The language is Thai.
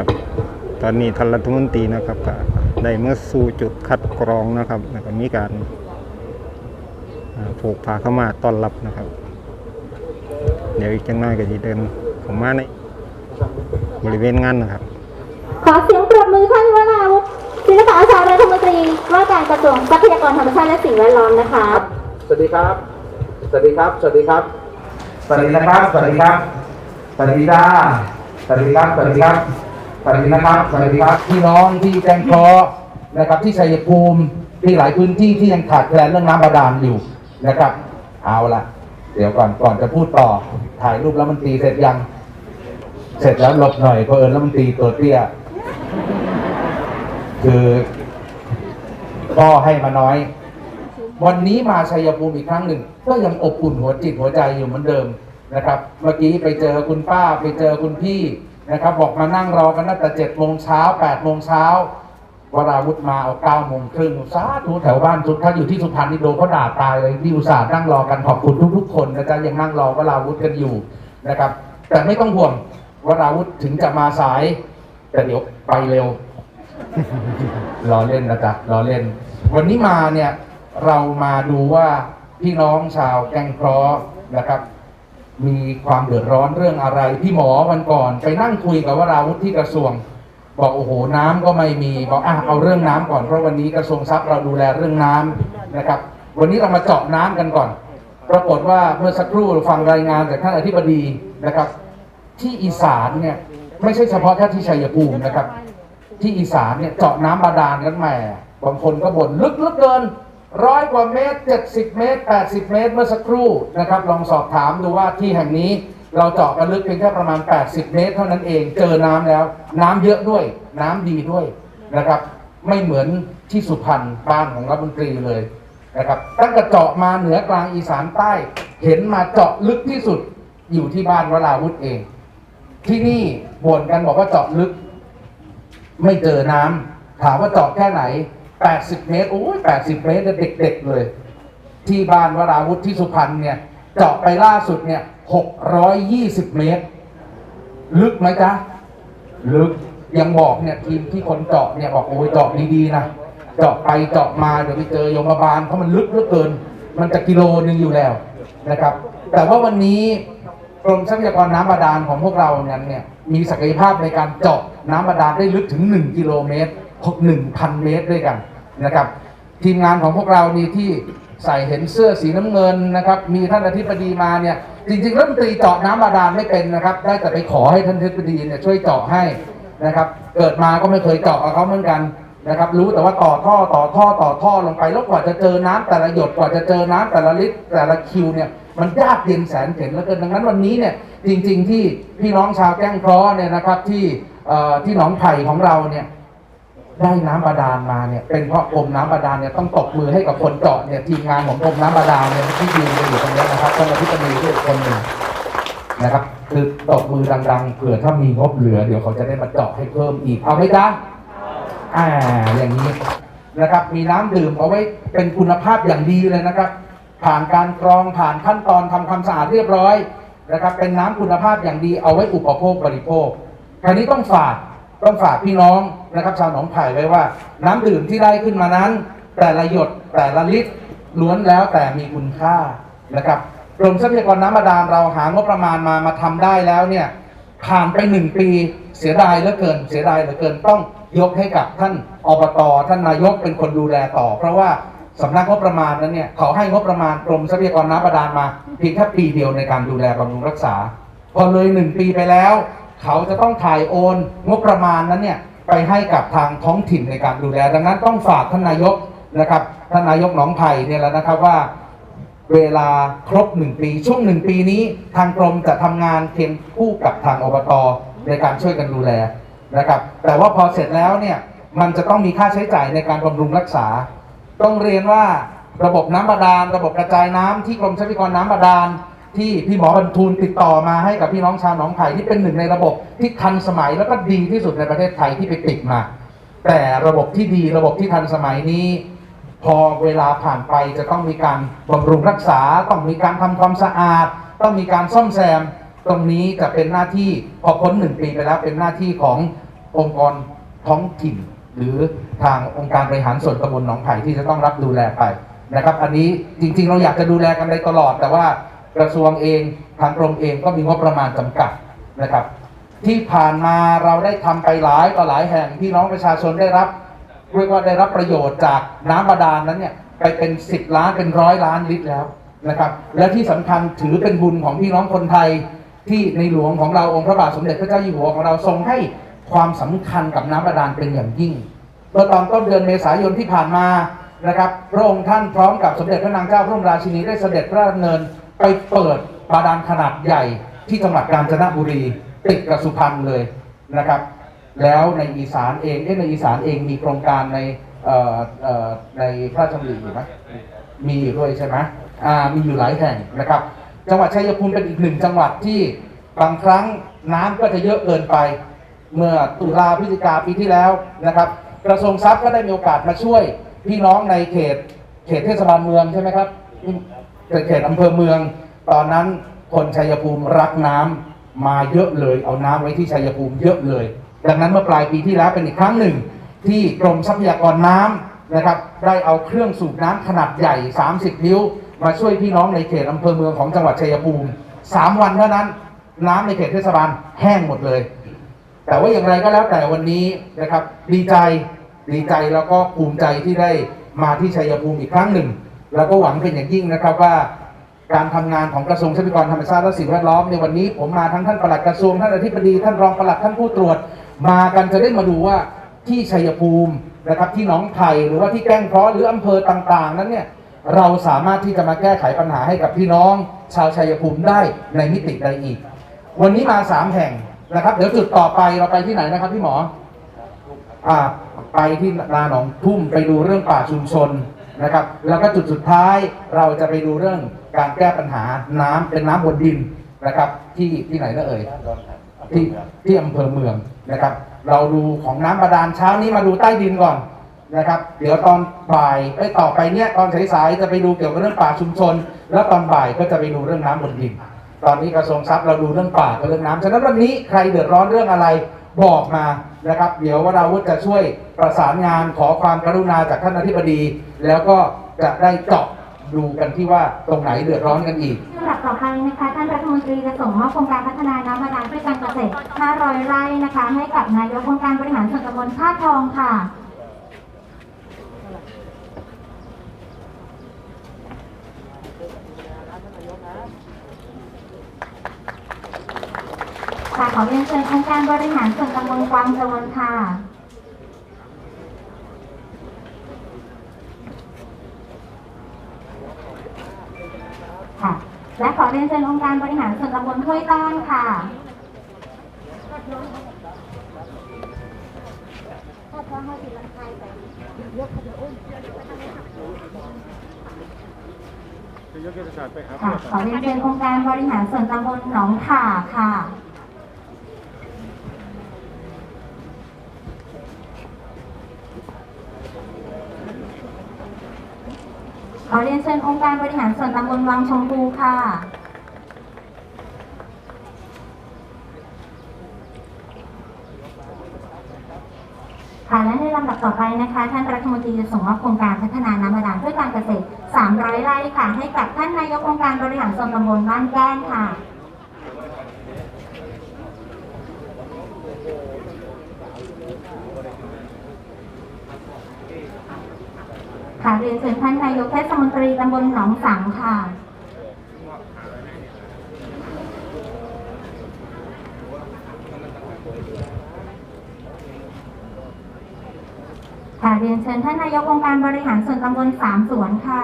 นะครับ ตอนนี้ท่านรัฐมนตรีนะครับก็ได้เมื่อสู่จุดคัดกรองนะครับแล้วก็มีการอ่าผูกผ้าเข้าวมาต้อนรับนะครับ เดี๋ยวอีกจังน้อยก็จะเดินเข้ามาในบริเวณงานนะครับ ขอเสียงปรบมือท่านวราวุฒิศิลปะอาชารัฐมนตรีว่าการกระทรวงทรัพยากรธรรมชาติและสิ่งแวดล้อมนะคะครับสวัสดีครับ สวัสดีครับ สวัสดีครับสวัสดีนะครับ สวัสดีครับ สวัสดีจ้าสวัสดีครับ สวัสดีครับ สวัสดีนะครับสวัสดีครับพี่น้องที่แจ้งเคราะห์นะครับที่ชัยภูมิที่หลายพื้นที่ที่ยังขาดแคลนเรื่องน้ำบาดาลอยู่นะครับ เอาละเดี๋ยวก่อนก่อนจะพูดต่อ ถ่ายรูปแล้วมันตีเสร็จยัง เสร็จแล้วหลบหน่อยเพราะเอิญแล้วมันตีตัวเตี้ย คือก็ให้มาน้อย วันนี้มาชัยภูมิอีกครั้งหนึ่ง ก็ยังอบอุ่นหัวจิตหัวใจอยู่เหมือนเดิมนะครับ เมื่อกี้ไปเจอคุณป้าไปเจอคุณพี่ นะครับบอกมานั่งรอกันตั้งแต่เจ็ดโมงเช้าแปดโมงเช้าวราวุธมาเอาเก้าโมงครึ่งสาธุแถวบ้านสุดถ้าอยู่ที่สุพรรณนี่โดนเขาด่าตายเลยที่อุตส่าห์นั่งรอกันขอบคุณทุกๆคนนะจ๊ะยังนั่งรอวราวุธกันอยู่นะครับ แต่ไม่ต้องห่วงวราวุธถึงจะมาสาย แต่เดี๋ยวไปเร็วรอเล่นนะจ๊ะรอเล่น วันนี้มาเนี่ยเรามาดูว่าพี่น้องชาวแกงเคราะห์นะครับ มีความเดือดร้อนเรื่องอะไร พี่หมอวันก่อนไปนั่งคุยกับวราวุธที่กระทรวง บอกโอ้โหน้ำก็ไม่มีบอกอะเอาเรื่องน้ำก่อนเพราะวันนี้กระทรวงทรัพย์เราดูแลเรื่องน้ำนะครับ วันนี้เรามาเจาะน้ำกันก่อน ปรากฏว่าเมื่อสักครู่ฟังรายงานจากท่านอธิบดีนะครับ ที่อีสานเนี่ยไม่ใช่เฉพาะแค่ที่ชัยภูมินะครับ ที่อีสานเนี่ยเจาะน้ำบาดาลกันแหม่บางคนก็บ่นลึกเหลือเกิน ร้อยกว่าเมตร 70 เมตร 80 เมตรเมื่อสักครู่นะครับ ลองสอบถามดูว่าที่แห่งนี้เราเจาะกันลึกเพียงแค่ประมาณ 80 เมตร เท่านั้นเองเจอน้ำแล้ว น้ำเยอะด้วย น้ำดีด้วยนะครับ ไม่เหมือนที่สุพรรณบ้านของรัฐมนตรีเลยนะครับตั้งแต่เจาะมาเหนือกลางอีสานใต้ เห็นมาเจาะลึกที่สุดอยู่ที่บ้านวราวุธเอง ที่นี่บ่นกันบอกว่าเจาะลึก ไม่เจอน้ำถามว่าเจาะแค่ไหน 80 เมตร โอ้ย80 เมตรเนี่ยเด็ก ๆ เลย ที่บ้านวราวุธที่สุพรรณเนี่ย เจาะไปล่าสุดเนี่ย620 เมตร ลึกไหมจ๊ะ ลึก ยังบอกเนี่ยทีมที่คนเจาะเนี่ยบอกโอ้ยเจาะดีๆนะ เจาะไปเจาะมาเดี๋ยวไปเจอโยมบาลเพราะมันลึกเหลือเกิน มันจะกิโลนึงอยู่แล้วนะครับ แต่ว่าวันนี้กรมทรัพยากรน้ำบาดาลของพวกเรานั้นเนี่ยมีศักยภาพในการเจาะน้ำบาดาลได้ลึกถึง 1 กิโลเมตร1,000 เมตรด้วยกัน นะครับ ทีมงานของพวกเรานี่ที่ใส่เห็นเสื้อสีน้ำเงินนะครับ มีท่านอธิบดีมาเนี่ย จริงๆรัฐมนตรีเจาะน้ำบาดาลไม่เป็นนะครับ ได้แต่ไปขอให้ท่านอธิบดีเนี่ยช่วยเจาะให้นะครับ เกิดมาก็ไม่เคยเจาะกับเขาเหมือนกันนะครับ รู้แต่ว่าต่อท่อต่อท่อต่อท่อลงไปแล้วกว่าจะเจอน้ำแต่ละหยดกว่าจะเจอน้ำแต่ละลิตรแต่ละคิวเนี่ยมันยากเย็นแสนเข็ญเหลือเกินดังนั้นวันนี้เนี่ยจริง ๆ ที่พี่น้องชาวแก้งเคราะห์เนี่ยนะครับที่ที่หนองไผ่ของเราเนี่ย ได้น้ำบาดาลมาเนี่ยเป็นเพราะกรมน้ำบาดาลเนี่ยต้องตบมือให้กับคนเจาะเนี่ยทีมงานของกรมน้ำบาดาลเนี่ยที่ยืนอยู่ตรงนี้นะครับท่านอธิบดีด้วยคนหนึ่งนะครับ คือตบมือดังๆเผื่อถ้ามีงบเหลือเดี๋ยวเขาจะได้มาเจาะให้เพิ่มอีกเอาไหมจ๊ะอ่าอย่างนี้นะครับ มีน้ำดื่มเอาไว้เป็นคุณภาพอย่างดีเลยนะครับ ผ่านการกรองผ่านขั้นตอนทำความสะอาดเรียบร้อยนะครับ เป็นน้ำคุณภาพอย่างดีเอาไว้อุปโภคบริโภคคราวนี้ต้องฝาก ต้องฝากพี่น้องนะครับชาวหนองไผ่ไว้ว่า น้ำดื่มที่ได้ขึ้นมานั้น แต่ละหยดแต่ละลิตรล้วนแล้วแต่มีคุณค่านะครับกรมทรัพยากรน้ำบาดาลเราหางบประมาณมามาทำได้แล้วเนี่ยผ่านไปหนึ่งปีเสียดายเหลือเกิน เสียดายเหลือเกินต้องยกให้กับท่านอบตท่านนายกเป็นคนดูแลต่อ เพราะว่าสำนักงบประมาณนั้นเนี่ยเขาให้งบประมาณกรมทรัพยากรน้ำบาดาลมาเพียงแค่ปีเดียวในการดูแลบำรุงรักษา พอเลยหนึ่งปีไปแล้ว เขาจะต้องถ่ายโอนงบประมาณนั้นเนี่ยไปให้กับทางท้องถิ่นในการดูแล ดังนั้นต้องฝากท่านนายกนะครับท่านนายกหนองไผ่เนี่ยแล้วนะครับว่าเวลาครบหนึ่งปี ช่วงหนึ่งปีนี้ทางกรมจะทำงานเคียงคู่กับทางอบตในการช่วยกันดูแลนะครับแต่ว่าพอเสร็จแล้วเนี่ยมันจะต้องมีค่าใช้จ่ายในการบำรุงรักษา ต้องเรียนว่าระบบน้ำบาดาล ระบบกระจายน้ำที่กรมทรัพยากรน้ำบาดาล ที่พี่หมอบรรทูลติดต่อมาให้กับพี่น้องชาวหนองไผ่ที่เป็นหนึ่งในระบบที่ทันสมัยแล้วก็ดีที่สุดในประเทศไทยที่ไปติดมา แต่ระบบที่ดีระบบที่ทันสมัยนี้ พอเวลาผ่านไปจะต้องมีการบำรุงรักษา ต้องมีการทำความสะอาด ต้องมีการซ่อมแซม ตรงนี้จะเป็นหน้าที่พอพ้นหนึ่งปีไปแล้วเป็นหน้าที่ขององค์กรท้องถิ่น หรือทางองค์การบริหารส่วนตำบลหนองไผ่ที่จะต้องรับดูแลไปนะครับ อันนี้จริงๆเราอยากจะดูแลกันได้ตลอดแต่ว่า กระทรวงเองทางกรมเองก็มีงบประมาณจำกัดนะครับ ที่ผ่านมาเราได้ทำไปหลายต่อหลายแห่งพี่น้องประชาชนได้รับเรียกว่าได้รับประโยชน์จากน้ำบาดาลนั้นเนี่ยไปเป็น10ล้านเป็นร้อยล้านลิตรแล้วนะครับ และที่สำคัญถือเป็นบุญของพี่น้องคนไทยที่ในหลวงของเราองค์พระบาทสมเด็จพระเจ้าอยู่หัวของเราทรงให้ความสำคัญกับน้ำบาดาลเป็นอย่างยิ่งเมื่อตอนต้นเดือนเมษายนที่ผ่านมานะครับพระองค์ท่านพร้อมกับสมเด็จพระนางเจ้าพระบรมราชินีได้เสด็จพระดำเนิน ไปเปิดบาดาลขนาดใหญ่ที่จังหวัดกาญจนบุรีติดกับสุพรรณเลยนะครับ แล้วในอีสานเองเอ๊ะในอีสานเองมีโครงการในในพระราชดำริอยู่ไหมมีอยู่ด้วยใช่ไหมอ่ามีอยู่หลายแห่งนะครับ จังหวัดชัยภูมิเป็นอีกหนึ่งจังหวัดที่บางครั้งน้ำก็จะเยอะเกินไป เมื่อตุลาพฤศจิกาปีที่แล้วนะครับ กระทรวงทรัพย์ก็ได้มีโอกาสมาช่วยพี่น้องในเขตเขตเทศบาลเมืองใช่ไหมครับ เขตอำเภอเมือง ตอนนั้นคนชัยภูมิรักน้ำมาเยอะเลย เอาน้ำไว้ที่ชัยภูมิเยอะเลย ดังนั้นเมื่อปลายปีที่แล้วเป็นอีกครั้งหนึ่ง ที่กรมทรัพยากรน้ำนะครับ ได้เอาเครื่องสูบน้ำขนาดใหญ่ 30 นิ้ว มาช่วยพี่น้องในเขตอำเภอเมืองของจังหวัดชัยภูมิ 3 วันเท่านั้น น้ำในเขตเทศบาลแห้งหมดเลย แต่ว่าอย่างไรก็แล้วแต่วันนี้นะครับดีใจดีใจแล้วก็ภูมิใจที่ได้มาที่ชัยภูมิอีกครั้งหนึ่ง แล้วก็หวังเป็นอย่างยิ่งนะครับว่า การทำงานของกระทรวงทรัพยากรธรรมชาติและสิ่งแวดล้อมในวันนี้ผมมาทั้งท่านปลัดกระทรวงท่านอธิบดีท่านรองปลัดท่านผู้ตรวจ มากันจะได้มาดูว่าที่ชัยภูมินะครับที่หนองไผ่หรือว่าที่แก้งเคราะห์หรืออำเภอต่างๆ นั้นเนี่ยเราสามารถที่จะมาแก้ไขปัญหาให้กับพี่น้อง ชาวชัยภูมิได้ในมิติใดอีก วันนี้มาสามแห่งนะครับ เดี๋ยวจุดต่อไปเราไปที่ไหนนะครับพี่หมออ่าไปที่นาหนองทุ่มไปดูเรื่องป่าชุมชน นะครับ แล้วก็จุดสุดท้ายเราจะไปดูเรื่องการแก้ปัญหาน้ำเป็นน้ำบนดินนะครับ ที่ที่ไหนนะเอ่ยที่ที่อำเภอเมืองนะครับ เราดูของน้ำบาดาลเช้านี้มาดูใต้ดินก่อนนะครับ เดี๋ยวตอนบ่ายไปต่อไปเนี้ยตอนสายๆจะไปดูเกี่ยวกับเรื่องป่าชุมชน แล้วตอนบ่ายก็จะไปดูเรื่องน้ำบนดินตอนนี้กระทรวงทรัพย์เราดูเรื่องป่ากับเรื่องน้ำฉะนั้นวันนี้ใครเดือดร้อนเรื่องอะไร บอกมานะครับ เดี๋ยววราวุธจะช่วยประสานงานขอความกรุณาจากท่านอธิบดี แล้วก็จะได้เจาะดูกันที่ว่าตรงไหนเดือดร้อนกันอีกลำดับต่อไปนะคะ ท่านรัฐมนตรีจะส่งมอบโครงการพัฒนาน้ำบาดาลเพื่อการเกษตร 500 ไร่นะคะ ให้กับนายกองค์การบริหารส่วนตำบลท่าทองค่ะ ค่ะ ขอเรียนเชิญองค์การบริหารส่วนตำบลกวางจวนค่ะค่ะ และขอเรียนเชิญองค์การบริหารส่วนตำบลห้วยต้อนค่ะจะยกยุทธศาสตร์ไปครับค่ะขอเรียนเชิญองค์การบริหารส่วนตำบลหนองข่าค่ะ ขอเรียนเชิญองค์การบริหารส่วนตำบลวังชมพูค่ะ ค่ะและในลำดับต่อไปนะคะ ท่านรัฐมนตรีจะส่งมอบโครงการพัฒนาน้ำบาดาลเพื่อการเกษตร 300 ไร่ค่ะ ให้กับท่านนายกองค์การบริหารส่วนตำบลบ้านแก้งค่ะ ค่ะเรียนเชิญท่านนายกเทศมนตรีตำบลหนองสังค่ะค่ะเรียนเชิญท่านนายกองค์การบริหารส่วนตำบลสามสวนค่ะ